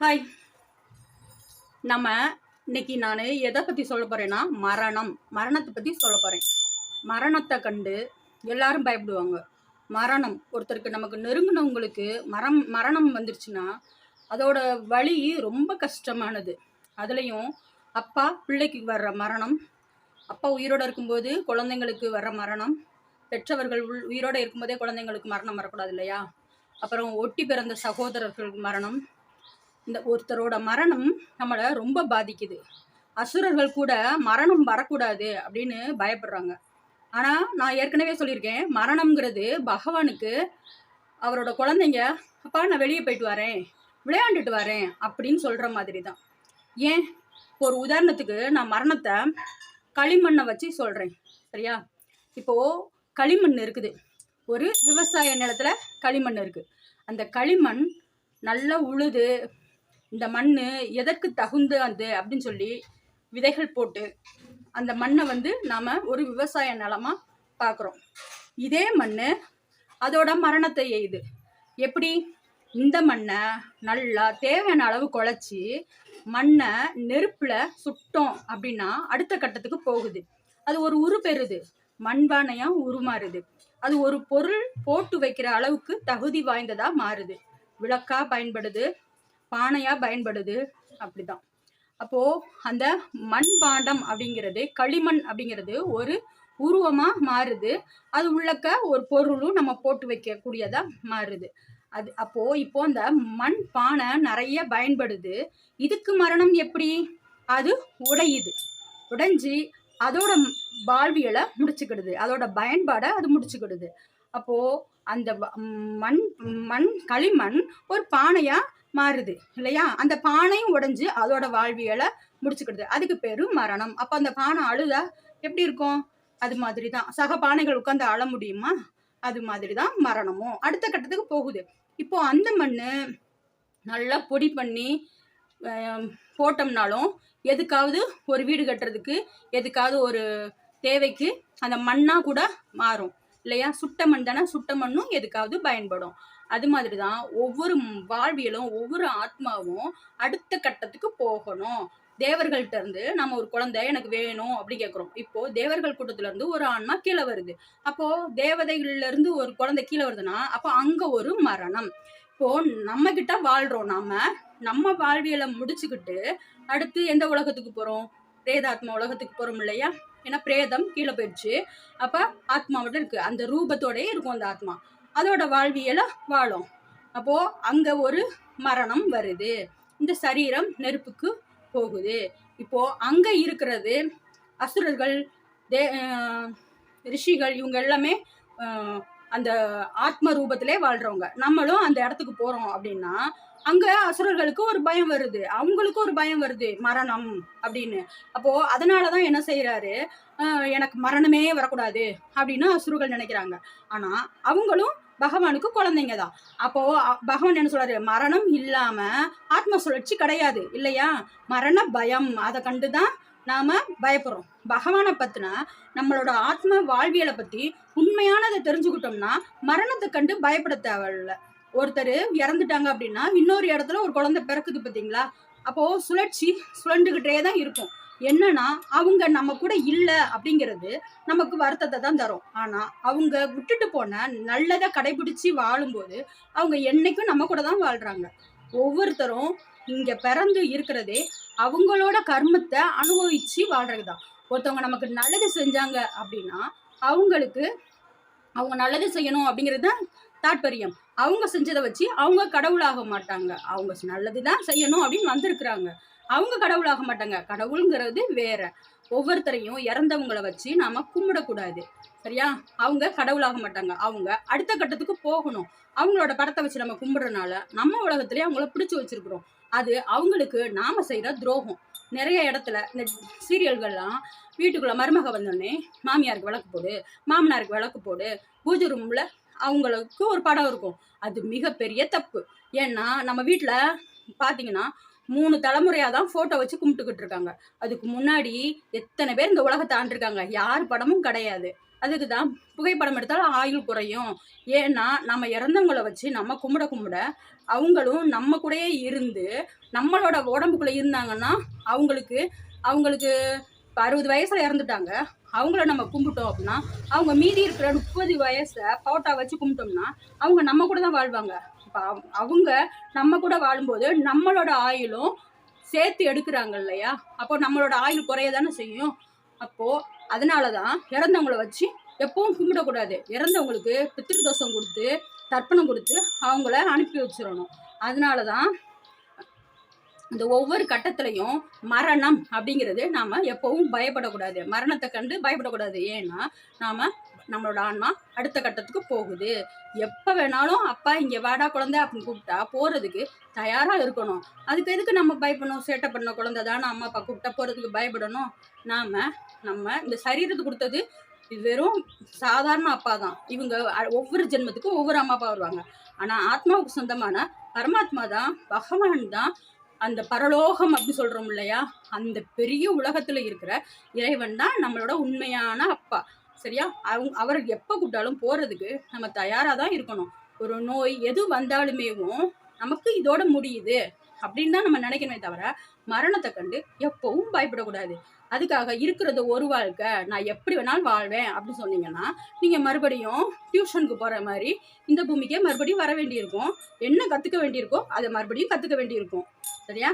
Hi நம்ம இன்னைக்கு நான் எதை பற்றி சொல்ல போகிறேன்னா மரணம். மரணத்தை பற்றி சொல்ல போகிறேன் மரணத்தை கண்டு எல்லாரும் பயப்படுவாங்க. மரணம். ஒருத்தருக்கு நமக்கு நெருங்கினவங்களுக்கு மரம் மரணம் வந்துருச்சுன்னா அதோட வழி ரொம்ப கஷ்டமானது. அதுலேயும் அப்பா பிள்ளைக்கு வர்ற மரணம் அப்பா உயிரோடு இருக்கும்போது குழந்தைங்களுக்கு வர்ற மரணம் பெற்றவர்கள் உள் உயிரோடு இருக்கும்போதே குழந்தைங்களுக்கு மரணம் வரக்கூடாது இல்லையா? அப்புறம் ஒட்டி பிறந்த சகோதரர்கள் மரணம் இந்த ஒருத்தரோட மரணம் நம்மளை ரொம்ப பாதிக்குது. அசுரர்கள் கூட மரணம் வரக்கூடாது அப்படின்னு பயப்படுறாங்க. ஆனால் நான் ஏற்கனவே சொல்லியிருக்கேன் மரணம்ங்கிறது பகவானுக்கு அவரோட குழந்தைங்க அப்பா நான் வெளியே போயிட்டு வரேன் விளையாண்டுட்டு வரேன் அப்படின்னு சொல்கிற மாதிரி தான் ஏன்? ஒரு உதாரணத்துக்கு நான் மரணத்தை களிமண்ணை வச்சு சொல்கிறேன் சரியா? இப்போது களிமண் இருக்குது. ஒரு விவசாய நிலத்தில் களிமண் இருக்குது அந்த களிமண் நல்லா உழுது இந்த மண் எதற்கு தகுந்த அந்த அப்படின்னு சொல்லி விதைகள் போட்டு அந்த மண்ணை வந்து நாம் ஒரு விவசாய நிலமாக பார்க்குறோம். இதே மண் அதோட மரணத்தை எய்து. எப்படி? இந்த மண்ணை நல்லா தேவையான அளவு குழச்சி மண்ணை நெருப்பில் சுட்டோம் அப்படின்னா அடுத்த கட்டத்துக்கு போகுது. அது ஒரு உரு பெறுது. மண்பானையாக உருமாறுது அது ஒரு பொருள் போட்டு வைக்கிற அளவுக்கு தகுதி வாய்ந்ததாக மாறுது. விளக்கா பயன்படுது. பானையாக பயன்படுது. அப்படிதான். அப்போது அந்த மண் பாண்டம் அப்படிங்கிறது களிமண் அப்படிங்கிறது ஒரு உருவமாக மாறுது. அது உள்ளக்க ஒரு பொருளும் நம்ம போட்டு வைக்கக்கூடியதாக மாறுது. அது அப்போது இப்போ அந்த மண் பானை நிறைய பயன்படுது. இதுக்கு மரணம் எப்படி? அது உடையுது. உடைஞ்சி அதோட வாழ்வியலை முடிச்சுக்கிடுது. அதோட பயன்பாடை அது முடிச்சுக்கிடுது. அப்போது அந்த மண் மண் களிமண் ஒரு பானையாக மாறுது இல்லையா? அந்த பானையும் உடைஞ்சு அதோட வாழ்வியலை முடிச்சுக்கிடுது அதுக்கு பேரு மரணம். அப்போ அந்த பானை அழுதா எப்படி இருக்கும்? அது மாதிரி தான் சக பானைகள் உட்காந்து அழ முடியுமா? அது மாதிரி தான் மரணமும். அடுத்த கட்டத்துக்கு போகுது. இப்போ அந்த மண் நல்லா பொடி பண்ணி போட்டோம்னாலும் எதுக்காவது ஒரு வீடு கட்டுறதுக்கு எதுக்காவது ஒரு தேவைக்கு அந்த மண்ணாக கூட மாறும் இல்லையா? சுட்ட மண் தானே? சுட்ட மண்ணும் எதுக்காவது பயன்படும். அது மாதிரி தான் ஒவ்வொரு வாழ்வியலும் ஒவ்வொரு ஆத்மாவும் அடுத்த கட்டத்துக்கு போகணும். தேவர்கள்ட்ட இருந்து நம்ம ஒரு குழந்தை எனக்கு வேணும் அப்படி கேட்குறோம் இப்போ தேவர்கள் கூட்டத்துல இருந்து ஒரு ஆன்மா கீழே வருது. அப்போ தேவதைகள்ல இருந்து ஒரு குழந்தை கீழே வருதுன்னா அப்போ அங்க ஒரு மரணம். இப்போ நம்ம கிட்ட வாழ்றோம் நாம நம்ம வாழ்வியலை முடிச்சுக்கிட்டு அடுத்து எந்த உலகத்துக்கு போறோம்? பிரேதாத்மா உலகத்துக்கு போறோம் இல்லையா? ஏன்னா பிரேதம் கீழே போயிடுச்சு. அப்ப ஆத்மாவோட இருக்கு. அந்த ரூபத்தோடயே இருக்கும் அந்த ஆத்மா. அதோட வாழ்வியலை வாழும். அப்போ அங்க ஒரு மரணம் வருது. இந்த சரீரம் நெருப்புக்கு போகுது. இப்போ அங்க இருக்கிறது அசுரர்கள் தே ரிஷிகள் இவங்க எல்லாமே அந்த ஆத்ம ரூபத்திலே வாழ்றவங்க. நம்மளும் அந்த இடத்துக்கு போறோம் அப்படின்னா அங்க அசுரர்களுக்கு ஒரு பயம் வருது. அவங்களுக்கு ஒரு பயம் வருது மரணம் அப்படின்னு. அப்போ அதனாலதான் என்ன செய்யறாரு எனக்கு மரணமே வரக்கூடாது அப்படின்னு அசுரர்கள் நினைக்கிறாங்க. ஆனா அவங்களும் பகவானுக்கு குழந்தைங்க தான். அப்போ பகவான் என்ன சொல்றாரு? மரணம் இல்லாம ஆத்ம சுழற்சி கிடையாது இல்லையா? மரண பயம் அதை கண்டுதான் நாம பயப்படுறோம். பகவானை பத்தின நம்மளோட ஆத்ம வாழ்வியலை பத்தி உண்மையானதை தெரிஞ்சுக்கிட்டோம்னா மரணத்தை கண்டு பயப்பட தேவையில்ல. ஒருத்தர் இறந்துட்டாங்க அப்படின்னா இன்னொரு இடத்துல ஒரு குழந்தை பிறக்குது பார்த்தீங்களா? அப்போ சுழற்சி சுழண்டுகிட்டே தான் இருக்கும். என்னன்னா அவங்க நம்ம கூட இல்லை அப்படிங்கிறது நமக்கு வருத்தத்தை தான் தரும். ஆனா அவங்க விட்டுட்டு போன நல்லதை கடைபிடிச்சு வாழும்போது அவங்க என்னைக்கும் நம்ம கூட தான் வாழ்றாங்க. ஒவ்வொருத்தரும் இங்க பிறந்து இருக்கிறதே அவங்களோட கர்மத்தை அனுபவிச்சு வாழ்றதுதான். ஒருத்தவங்க நமக்கு நல்லது செஞ்சாங்க அப்படின்னா அவங்களுக்கு அவங்க நல்லது செய்யணும் அப்படிங்கிறது தான் தாற்பயம். அவங்க செஞ்சதை வச்சு அவங்க கடவுளாக மாட்டாங்க. அவங்க நல்லது தான் செய்யணும் அப்படின்னு வந்திருக்கிறாங்க. அவங்க கடவுளாக மாட்டாங்க. கடவுளுங்கிறது வேற. ஒவ்வொருத்தரையும் இறந்தவங்கள வச்சு நாம கும்பிடக்கூடாது. சரியா? அவங்க கடவுளாக மாட்டாங்க. அவங்க அடுத்த கட்டத்துக்கு போகணும். அவங்களோட படத்தை வச்சு நம்ம கும்பிடுறதுனால நம்ம உலகத்துலேயே அவங்கள பிடிச்சி வச்சிருக்கிறோம். அது அவங்களுக்கு நாம செய்கிற துரோகம். நிறைய இடத்துல இந்த சீரியல்கள்லாம் வீட்டுக்குள்ள மருமக வந்தோடனே மாமியாருக்கு விளக்கு போடு மாமனாருக்கு விளக்கு போடு பூஜை ரூம்ல அவங்களுக்கு ஒரு படம் இருக்கும். அது மிகப்பெரிய தப்பு. ஏன்னா நம்ம வீட்டில் பார்த்தீங்கன்னா மூணு தலைமுறையாக தான் ஃபோட்டோ வச்சு கும்பிட்டுக்கிட்டு இருக்காங்க. அதுக்கு முன்னாடி எத்தனை பேர் இந்த உலகத்தை ஆண்டிருக்காங்க? யார் படமும் கிடையாது. அதுக்கு தான் புகைப்படம் எடுத்தாலும் ஆயுள் குறையும். ஏன்னா நம்ம இறந்தவங்கள வச்சு நம்ம கும்பிட கும்பிட அவங்களும் நம்ம கூடயே இருந்து நம்மளோட உடம்புக்குள்ளே இருந்தாங்கன்னா அவங்களுக்கு அவங்களுக்கு இப்போ அறுபது வயசில் இறந்துட்டாங்க. அவங்கள நம்ம கும்பிட்டோம் அப்படின்னா அவங்க மீதி இருக்கிற முப்பது வயசை ஃபோட்டோ வச்சு கும்பிட்டோம்னா அவங்க நம்ம கூட தான் வாழ்வாங்க. இப்போ அவங்க நம்ம கூட வாழும்போது நம்மளோட ஆயுளும் சேர்த்து எடுக்கிறாங்க இல்லையா? அப்போ நம்மளோட ஆயுள் குறைய தானே செய்யும்? அப்போது அதனால தான் இறந்தவங்கள வச்சு எப்பவும் கும்பிடக்கூடாது. இறந்தவங்களுக்கு பித்திரு தோஷம் கொடுத்து தர்ப்பணம் கொடுத்து அவங்கள அனுப்பி வச்சிடணும். அதனால தான் இந்த ஒவ்வொரு கட்டத்துலையும் மரணம் அப்படிங்கிறது நாம் எப்பவும் பயப்படக்கூடாது. மரணத்தை கண்டு பயப்படக்கூடாது. ஏன்னா நாம் நம்மளோட ஆன்மா அடுத்த கட்டத்துக்கு போகுது. எப்போ வேணாலும் அப்பா இங்கே வாடா குழந்தை அப்படின்னு கூப்பிட்டா போகிறதுக்கு தயாராக இருக்கணும். அதுக்கு எதுக்கு நம்ம பயப்படணும்? சேட்டை பண்ண குழந்தை தானே அம்மா அப்பா கூப்பிட்டா போகிறதுக்கு பயப்படணும்? நாம் நம்ம இந்த சரீரத்துக்கு கொடுத்தது இது வெறும் சாதாரண அப்பா தான். இவங்க ஒவ்வொரு ஜென்மத்துக்கும் ஒவ்வொரு அம்மா அப்பா வருவாங்க. ஆனால் ஆத்மாவுக்கு சொந்தமான பரமாத்மா தான் பகவான் தான் அந்த பரலோகம் அப்படின்னு சொல்கிறோம் இல்லையா? அந்த பெரிய உலகத்தில் இருக்கிற இறைவன் தான் நம்மளோட உண்மையான அப்பா. சரியா? அவங்க அவர் எப்போ கூப்பிட்டாலும் போகிறதுக்கு நம்ம தயாராக தான் இருக்கணும். ஒரு நோய் எது வந்தாலுமேவும் நமக்கு இதோட முடியுது அப்படின்னு தான் நம்ம நினைக்கணுமே தவிர மரணத்தை கண்டு எப்பவும் பயப்படக்கூடாது. அதுக்காக இருக்கிறது ஒரு வாழ்க்கை. நான் எப்படி வேணாலும் வாழ்வேன் அப்படின்னு சொன்னீங்கன்னா நீங்கள் மறுபடியும் டியூஷனுக்கு போகிற மாதிரி இந்த பூமிக்கே மறுபடியும் வர வேண்டியிருக்கும். என்ன கற்றுக்க வேண்டியிருக்கோ அதை மறுபடியும் கற்றுக்க வேண்டியிருக்கும். சரியா?